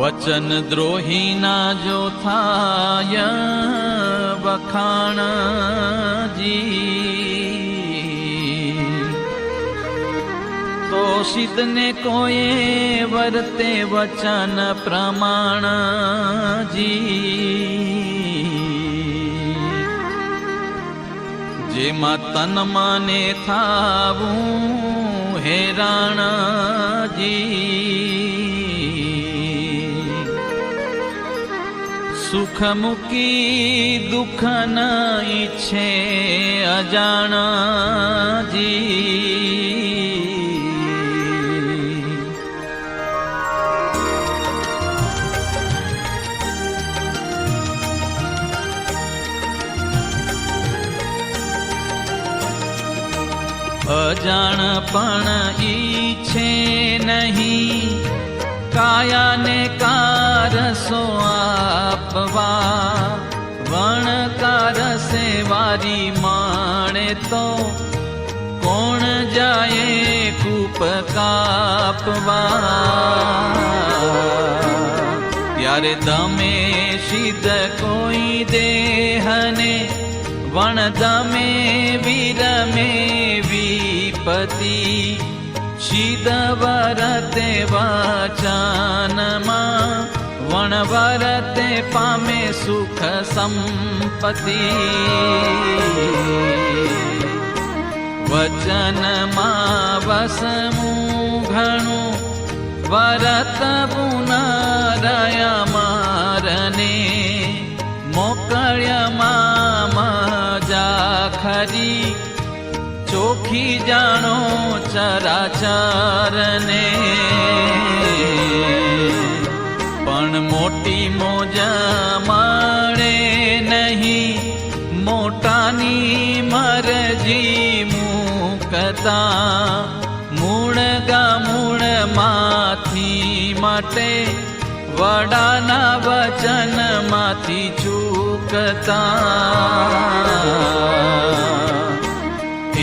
વચન દ્રોહીના જો થાય વખાણજી. તો સિદ્ધને કોઈએ વર્તે વચન પ્રમાણજી. જેમાં તન માને થાવું હેરાણજી. સુખ મૂકી દુઃખ ન ઈચ્છે અજાણાજી અજાણ પણ ઈચ્છે નહીં કાયાને કારસો આપવા વણકાર સે વારી માણે તો કોણ જાય કૂપ કાપવા? ત્યારે તમે સિદ્ધ કોઈ દેહને, વણ તમે વિરમે વિપતિ શીદ વરતે વચનમાં વણ વરતે પામે સુખ સંપત્તિ. વચનમાં વસમું ઘણું, વરત પુનરયા મારને મોકળ્યમાં મજા ખરી ચોખી જાણો ચરાચરને. પણ મોટી મોજા માણે નહીં. મોટાની મરજી મૂકતા મૂળ ગા મૂળમાંથી માટે વડાના વચનમાંથી ચૂકતા.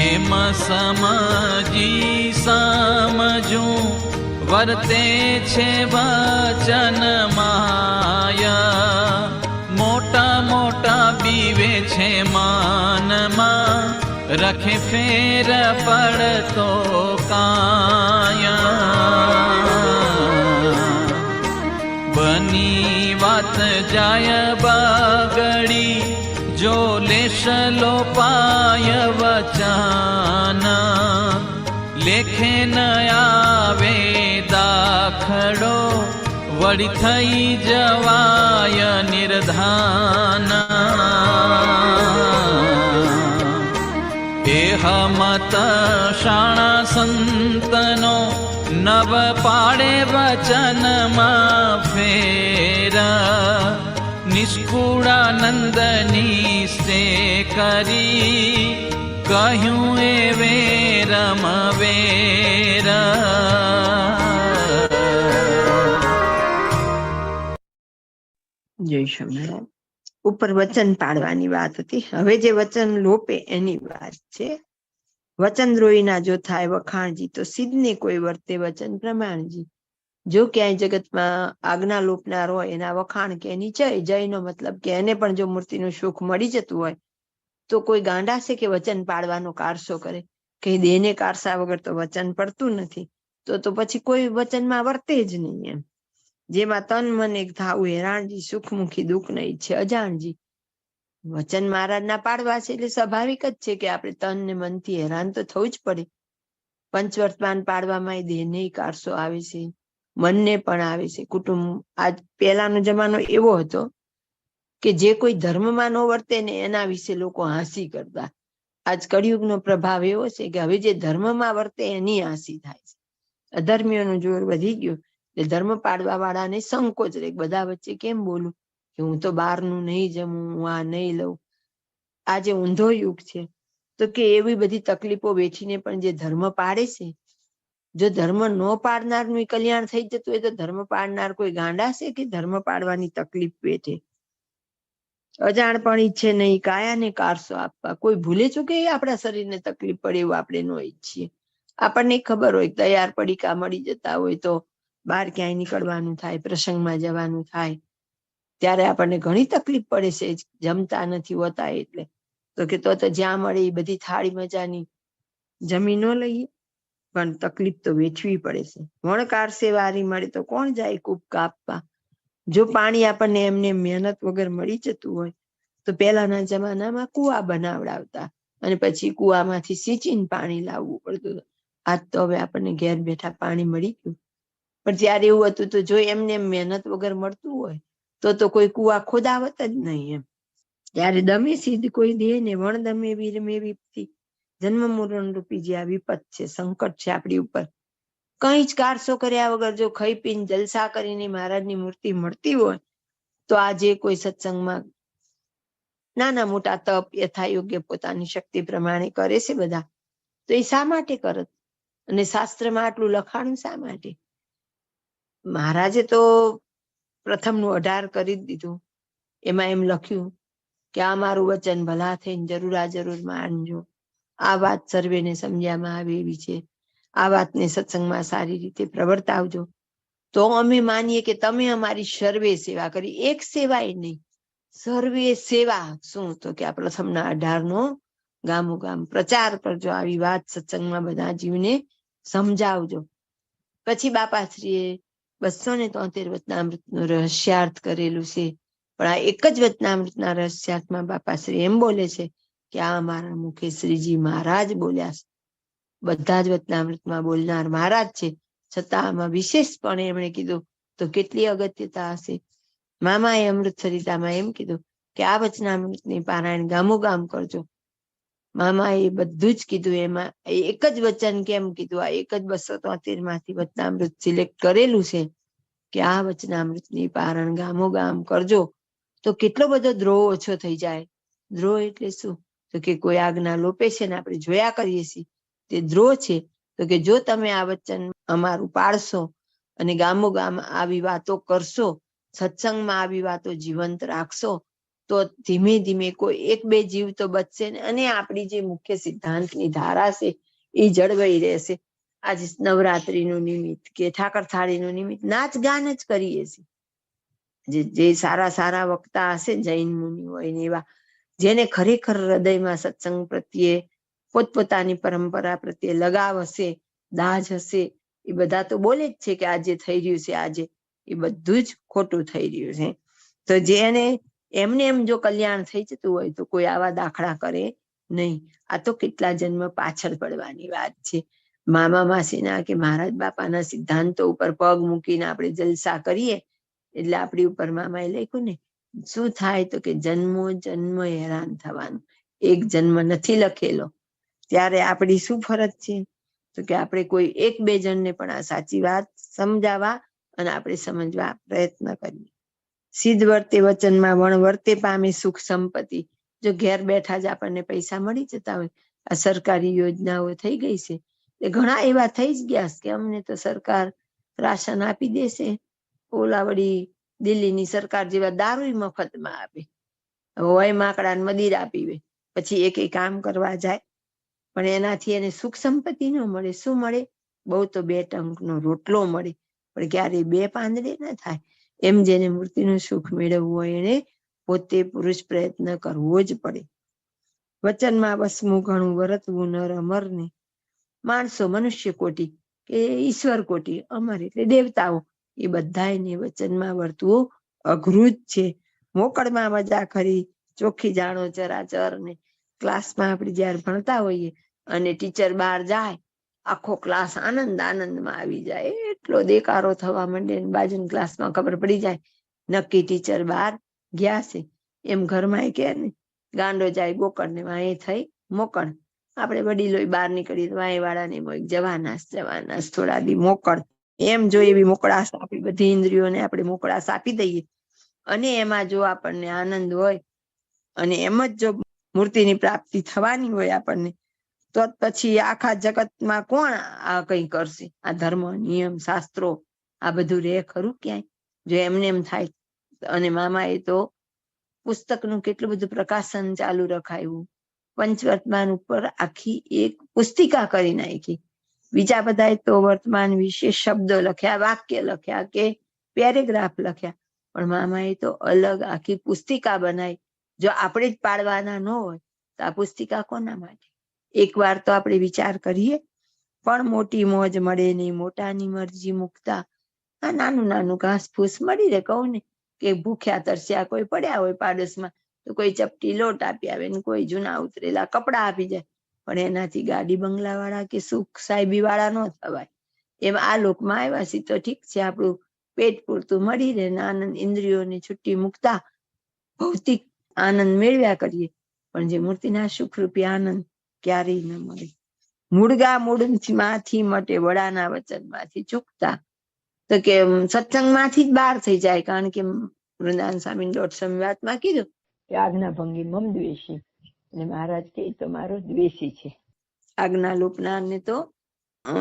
એમ સમજી સમજું, વર્તે છે વચન માનમાં રખે ફેર પડતો કાયા બની વાત જાય બગડી જો લેશલો પાય વચાના લેખે ન આવે દાખડો વળી થઈ જવાય નિર્ધાન એહમત શાણા સંતનો નવ પાડે વચનમાં ફેર. નિષ્કુળાનંદની સે કરી કહ્યું એ વેરમ વેરા. જય સ્વામિનારાયણ. ઉપર વચન પાડવાની વાત હતી. હવે જે વચન લોપે એની વાત છે વચન દ્રોહીના જો થાય વખાણજી તો સિદ્ધને કોઈ વર્તે વચન પ્રમાણજી. જો ક્યાંય જગતમાં આજ્ઞા લોપનાર હોય, એના વખાણ કે એની જય જયનો મતલબ કે એને પણ જો મૂર્તિનું સુખ મળી જતું હોય, તો કોઈ ગાંડા છે કે વચન પાડવાનો કારસો કરે. કે દેહને કારસા વગર તો વચન પડતું નથી. તો તો પછી કોઈ વચનમાં વર્તે જ નહીં એમ. જેમાં તન મન એક થાવું હેરાણજી, સુખમુખી દુઃખ નહીં છે અજાણજી. વચન મહારાજના પાડવા છે એટલે સ્વાભાવિક જ છે કે આપણે તન ને મનથી હેરાન તો થવું જ પડે. પંચવર્તમાન પાડવામાં દેહને કારસો આવે છે, મનને પણ આવે છે. કુટુંબ આજ પહેલાનો જમાનો એવો હતો કે જે કોઈ ધર્મમાં ન વર્તે ને એના વિશે લોકો હાંસી કરતા. આજ કળિયુગનો પ્રભાવ એવો છે કે હવે જે ધર્મમાં વર્તે એની હાંસી થાય છે. અધર્મીઓનું જોર વધી ગયું. એટલે ધર્મ પાડવા વાળાને સંકોચ રહે બધા વચ્ચે કેમ બોલું? કે હું તો બહારનું નહીં જમું, હું આ નહીં લઉં. આ જે ઊંધો યુગ છે, તો કે એવી બધી તકલીફો વેઠીને પણ જે ધર્મ પાડે છે, જો ધર્મ ન પાડનારનું કલ્યાણ થઈ જતું હોય તો ધર્મ પાડનાર કોઈ ગાંડા છે કે ધર્મ પાડવાની તકલીફ વેઠે? અજાણપણ ઈચ્છે નહીં, કાયાને કારસો આપવા. કોઈ ભૂલે ચૂકે એ આપણા શરીરને તકલીફ પડે એવું આપણે ન ઈચ્છીએ? આપણને ખબર હોય તૈયાર તૈયાર પડીકા મળી જતા હોય તો બહાર ક્યાંય નીકળવાનું થાય, પ્રસંગમાં જવાનું થાય ત્યારે આપણને ઘણી તકલીફ પડે છે, જમતા નથી હોતા એટલે. તો કે તો જ્યાં મળે એ બધી થાળી મજાની જમી ન લઈએ, પણ તકલીફ તો વેઠવી પડે છે. વણકાર સેવારી મળે તો કોણ જાય કૂપ કાપવા? જો પાણી આપણને એમને મહેનત વગર મળી જતું હોય, તો પહેલાના જમાનામાં કુવા બનાવડાવતા અને પછી કુવામાંથી સિંચીને પાણી લાવવું પડતું આજ તો હવે આપણને ઘેર બેઠા પાણી મળી ગયું. પણ ત્યારે એવું હતું તો જો એમને એમ મહેનત વગર મળતું હોય તો તો કોઈ કુવા ખોદાવત જ નહીં એમ. ત્યારે દમે સિદ્ધ કોઈ દે ને વણ દમે વીર મે વિપતી જન્મ મરણ રૂપી જે આ વિપત છે, સંકટ છે આપણી ઉપર. કઈ જ કારસો કર્યા વગર જો ખાઈ પીને જલસા કરીને મહારાજની મૂર્તિ મળતી હોય, તો આજે કોઈ સત્સંગમાં નાના મોટા તપ યથા યોગ્ય પોતાની શક્તિ પ્રમાણે કરે છે બધા, તો એ શા માટે કરત? અને શાસ્ત્રમાં આટલું લખાણું શા માટે? મહારાજે તો પ્રથમનું અઢાર કરી દીધું. એમાં એમ લખ્યું કે આ મારું વચન ભલા થઈને જરૂર જરૂર માનજો આ વાત સર્વેને સમજ્યામાં આવે એવી છે. આ વાતને સત્સંગમાં સારી રીતે પ્રવર્તાવજો. તો અમે માનીએ કે તમે અમારી સર્વે સેવા કરી. એક સેવાય નહીં. સર્વે સેવા. શું? તો કે આ પ્રથમના અઢારનો ગામો ગામ પ્રચાર કરજો. આવી વાત સત્સંગમાં બધા જીવને સમજાવજો. પછી બાપાશ્રીએ બસો ને તોતેર વચનામૃતનું રહસ્યાર્થ કરેલું છે. પણ આ એક જ વચનામૃતના રહસ્યાર્થમાં બાપાશ્રી એમ બોલે છે કે આ મારા મુખે શ્રીજી મહારાજ બોલ્યા છે. બધા જ વચનામૃતમાં બોલનાર મહારાજ છે. છતાં આમાં વિશેષપણે એમણે કીધું, તો કેટલી અગત્યતા હશે? મામાએ અમૃત સરિતામાં એમ કીધું કે, આ વચનામૃતની પારાયણ ગામો ગામ કરજો. મામાએ બધું જ કીધું એમાં. એક જ વચન કેમ કીધું? આ એક જ બસો તોતેરમાંથી વચનામૃત સિલેક્ટ કરેલું છે કે આ વચનામૃતની પારણ ગામો ગામ કરજો. તો કેટલો બધો દ્રોહ ઓછો થઈ જાય. દ્રોહ એટલે શું? તો કે કોઈ આજ્ઞા લોપે છે ને આપણે જોયા કરીએ છીએ. તે દ્રોહ છે. તો કે જો તમે આ વચન અમારું પાળશો અને ગામો ગામ આવી વાતો કરશો, સત્સંગમાં આવી વાતો જીવંત રાખશો તો ધીમે ધીમે કોઈ એક બે જીવ તો બચશે ને. અને આપણી જે મુખ્ય સિદ્ધાંતની ધારા છે એ જળવાઈ રહેશે. આજે નવરાત્રીનું નિમિત્ત કે ઠાકર થાળીનું નિમિત્ત નાચ ગાન જ કરીએ છીએ. જે જે સારા સારા વક્તા હશે જૈન મુનિ હોય ને એવા, જેને ખરેખર હૃદયમાં સત્સંગ પ્રત્યે, પોતપોતાની પરંપરા પ્રત્યે લગાવ હશે, દાજ હશે, એ બધા તો બોલે જ છે કે આજે થઈ રહ્યું છે આજે એ બધું જ ખોટું થઈ રહ્યું છે. તો જેને એમને એમ જો કલ્યાણ થઈ જતું હોય તો કોઈ આવા દાખલા કરે નહીં. આ તો કેટલા જન્મ પાછળ પડવાની વાત છે. મામા માસીના કે મહારાજ બાપાના સિદ્ધાંતો ઉપર પગ મૂકીને આપણે જલસા કરીએ, એટલે આપણી ઉપર મામાએ લખ્યું ને, શું થાય તો કે જન્મો જન્મ હેરાન થવાનું. એક જન્મ નથી લખેલો. ત્યારે આપણી શું ફરજ છે? તો કે આપણે કોઈ એક બે જણને પણ આ સાચી વાત સમજાવવા અને આપણે સમજવા પ્રયત્ન કરીએ. સિદ્ધ વર્તે વચનમાં વણ વર્તે પામે સુખ સંપત્તિ. જો ઘેર બેઠા જ આપણને પૈસા મળી જતા હોય, આ સરકારી યોજનાઓ થઈ ગઈ છે. એ ઘણા એવા થઈ જ ગયા કે અમને તો સરકાર રાશન આપી દેશે ઓલા વળી દિલ્હીની સરકાર જેવા દારૂ મફતમાં આપે. હોય માકડા મદિરા પીવે પછી એક કામ કરવા જાય. પણ એનાથી એને સુખ સંપત્તિ ન મળે. શું મળે? બહુ તો બે ટંકનો રોટલો મળે. પણ ક્યારે બે પાંદડે ના થાય. એમ જેને મૂર્તિનું સુખ મેળવવું હોય એને પોતે પુરુષ પ્રયત્ન કરવો જ પડે. વચનમાં વસમું ઘણું વરતવું નર અમર ને માણસો મનુષ્ય કોટી કે ઈશ્વર કોટી, અમર એટલે દેવતાઓ, એ બધાને વચનમાં વર્તવું અઘરું જ છે. મોકળમાં મજા ખરી ચોખ્ખી જાણો ચરાચર ને ક્લાસમાં આપણે જયારે ભણતા હોઈએ અને ટીચર બહાર જાય આખો ક્લાસ આનંદ આનંદમાં આવી જાય. એટલો દેકારો થવા માંડે બાજુ બાજુના ક્લાસમાં ખબર પડી જાય. નક્કી ટીચર બહાર ગયા છે. એમ ઘરમાં કે ને ગાંડો જાય ગોકળ ને વાંહે થઈ મોકળ. આપણે વડીલો બહાર નીકળીએ વાંહે વાળા ને જવાના જવાના થોડા દી મોકળ. એમ જો એવી મોકળાશ આપી બધી ઇન્દ્રિયોને આપણે મોકળાશ આપી દઈએ. અને એમાં જો આપણને આનંદ હોય અને એમ જ જો મૂર્તિની પ્રાપ્તિ થવાની હોય આપણને તો પછી આખા જગતમાં કોણ આ કઈ કરશે? આ ધર્મ, નિયમ, શાસ્ત્રો, આ બધું રે ખરું ક્યાંય? જો એમને એમ થાય, અને મામા એ તો પુસ્તકનું કેટલું બધું પ્રકાશન ચાલુ રખાયું. પંચવર્તમાન ઉપર આખી એક પુસ્તિકા કરી નાખી. બીજા બધાએ તો વર્તમાન વિશે શબ્દો લખ્યા, વાક્ય લખ્યા કે પેરેગ્રાફ લખ્યા. પણ મામાએ તો અલગ આખી પુસ્તિકા બનાવી. જો આપણે જ પાડવાના ન હોય, તો આ પુસ્તિકા કોના માટે? એક વાર તો આપણે વિચાર કરીએ. પણ મોટી મોજ મળે નહીં મોટાની મરજી મુકતા. આ નાનું નાનું ઘાસફૂસ મળી રહે, કહું ને, કે ભૂખ્યા તરસ્યા કોઈ પડ્યા હોય પાડોશમાં, તો કોઈ ચપટી લોટ આપી આવે ને કોઈ જૂના ઉતરેલા કપડા આપી જાય. પણ એનાથી ગાડી બંગલા વાળા કે સુખ સાહેબી વાળા ન થવાય. એમ આ લોકમાં આવ્યા છે તો ઠીક છે, આપણું પેટ પૂરતું મળી રહે ને આનંદ ઇન્દ્રિયોને છુટ્ટી મૂકતા ભૌતિક આનંદ મેળવ્યા કરીએ. પણ જે મૂર્તિના સુખરૂપી આનંદ ક્યારેય ન મળે. મૂળગા મૂળમાંથી મટે વડાના વચનમાંથી ચૂકતા. તો કે સત્સંગમાંથી જ બહાર થઈ જાય કારણ કે વૃંદાવન સ્વામી દોઢ સંવાદમાં કીધું. કે આજ્ઞા ભંગી મમ દ્વેષી. અને મહારાજ કે તમારો દ્વેષી છે. આજ્ઞા લોપનારને તો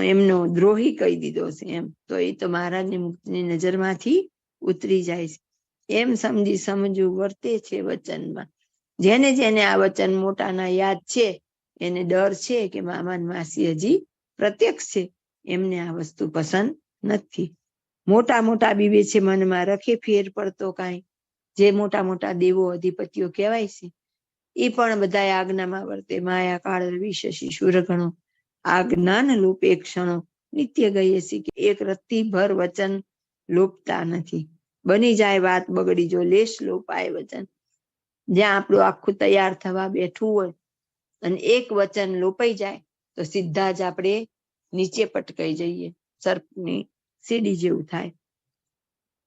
એમનો દ્રોહી કહી દીધો છે એમ. તો એ તો મહારાજની મુક્તિની નજરમાંથી ઉતરી જાય છે. એમ સમજી સમજવું વર્તે છે વચનમાં. જેને જેને આ વચન મોટાના યાદ છે એને ડર છે કે મામા માસી હજી પ્રત્યક્ષ છે. એમને આ વસ્તુ પસંદ નથી. મોટા મોટા બીવે છે મનમાં, રખે ફેર પડતો કાંઈ. જે મોટા મોટા દેવો અધિપતિઓ કહેવાય છે, એ પણ બધા આજ્ઞામાં વર્તે. માયા કાળ રવિ શશી શૂરગણો આ જ્ઞાન લોપે ક્ષણો. નિત્ય ગઈએ છે કે એક રત્તી ભર વચન લોપતા નથી. બની જાય વાત બગડી જો લેશ લોપાય વચન. જ્યાં આપણું આખું તૈયાર થવા બેઠું હોય અને એક વચન લોપાઈ જાય, તો સીધા જ આપણે નીચે પટકાઈ જઈએ, સર્પની સીડી જેવું થાય.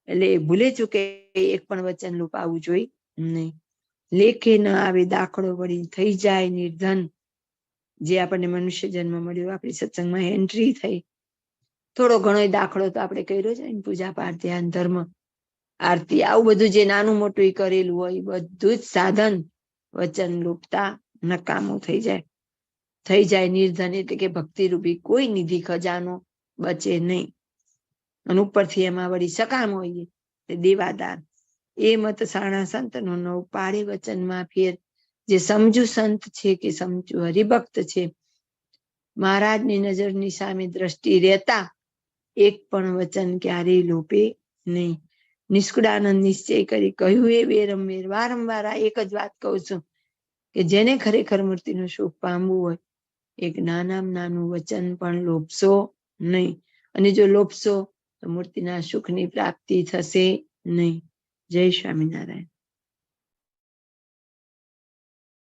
એટલે ભૂલે ચૂકે એક પણ વચન લોપાવવું જોઈએ? નહીં. લેખે ન આવે, દાખલો વળી થઈ જાય, નિર્ધન. જે આપણને મનુષ્ય જન્મ મળ્યો, આપણી સત્સંગમાં એન્ટ્રી થઈ. થોડો ઘણો દાખલો તો આપણે કર્યો છે ને, પૂજા પાઠ, ધ્યાન, ધર્મ, આરતી, આવું બધું જે નાનું મોટું કરેલું હોય બધું જ સાધન વચન લોપતા નકામું થઈ જાય. થઈ જાય નિર્ધન એટલે કે ભક્તિ રૂપી કોઈ નિધિ ખજાનો બચે નહીં. અને ઉપરથી એમાં વળી સકામ હોઈએ દેવાદાર એ મત સાણા સંતનો નવ પાડે વચનમાં ફેર. જે સમજુ સંત છે કે સમજુ હરિભક્ત છે. મહારાજની નજરની સામે દ્રષ્ટિ રહેતા એક પણ વચન ક્યારેય લોપે નહીં. નિષ્કુળાનંદ નિશ્ચય કરી કહ્યું, એ બેરંબેર વારંવાર આ એક જ વાત કહું છું. કે જેને ખરેખર મૂર્તિનું સુખ પામવું હોય એક નાનામાં નાનું વચન પણ લોભશો નહીં. અને જો લોભશો, તો મૂર્તિના સુખની પ્રાપ્તિ થશે નહીં. જય સ્વામિનારાયણ.